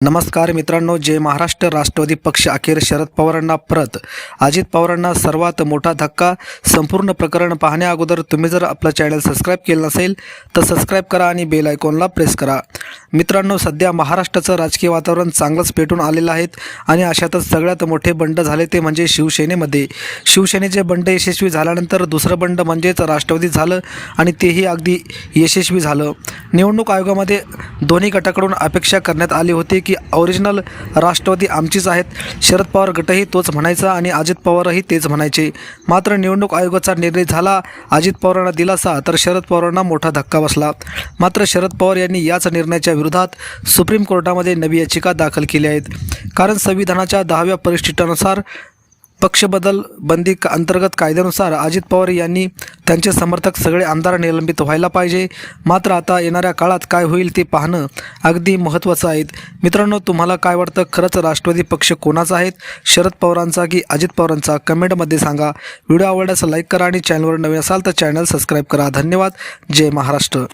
नमस्कार मित्रांनो जय महाराष्ट्र राष्ट्रवादी पक्ष अखेर शरद पवारांना परत. अजित पवारांना सर्वात मोठा धक्का. संपूर्ण प्रकरण पाहण्या अगोदर तुम्ही जर आपलं चॅनल सबस्क्राईब केलं नसेल तर सबस्क्राईब करा आणि बेल आयकॉनला प्रेस करा. मित्रांनो सध्या महाराष्ट्राचं राजकीय वातावरण चांगलंच पेटून आलेलं आहे आणि अशातच सगळ्यात मोठे बंड झाले ते म्हणजे शिवसेनेमध्ये. शिवसेनेचे बंड यशस्वी झाल्यानंतर दुसरं बंड म्हणजेच राष्ट्रवादी झालं आणि तेही अगदी यशस्वी झालं. निवडणूक आयोगामध्ये दोन्ही गटाकडून अपेक्षा करण्यात आली होती की ओरिजिनल राष्ट्रवादी आमचीच आहेत. शरद पवार गटही तोच म्हणायचा आणि अजित पवारही तेच म्हणायचे. मात्र निवडणूक आयोगाचा निर्णय झाला अजित पवारांना दिलासा तर शरद पवारांना मोठा धक्का बसला. मात्र शरद पवार यांनी याच निर्णयाच्या विरोधात सुप्रीम कोर्टामध्ये नवी याचिका दाखल केली आहेत. कारण संविधानाच्या दहाव्या परिशिष्टानुसार पक्षबदल बंदी का अंतर्गत कायद्यानुसार अजित पवार यांनी त्यांचे समर्थक सगळे आमदार निलंबित व्हायला पाहिजे. मात्र आता येणाऱ्या काळात काय होईल ते पाहणं अगदी महत्त्वाचं आहे. मित्रांनो तुम्हाला काय वाटतं? खरंच राष्ट्रवादी पक्ष कोणाचा आहेत शरद पवारांचा की अजित पवारांचा? कमेंटमध्ये सांगा. व्हिडिओ आवडल्यास लाईक करा आणि चॅनलवर नवीन असाल तर चॅनल सबस्क्राईब करा. धन्यवाद. जय महाराष्ट्र.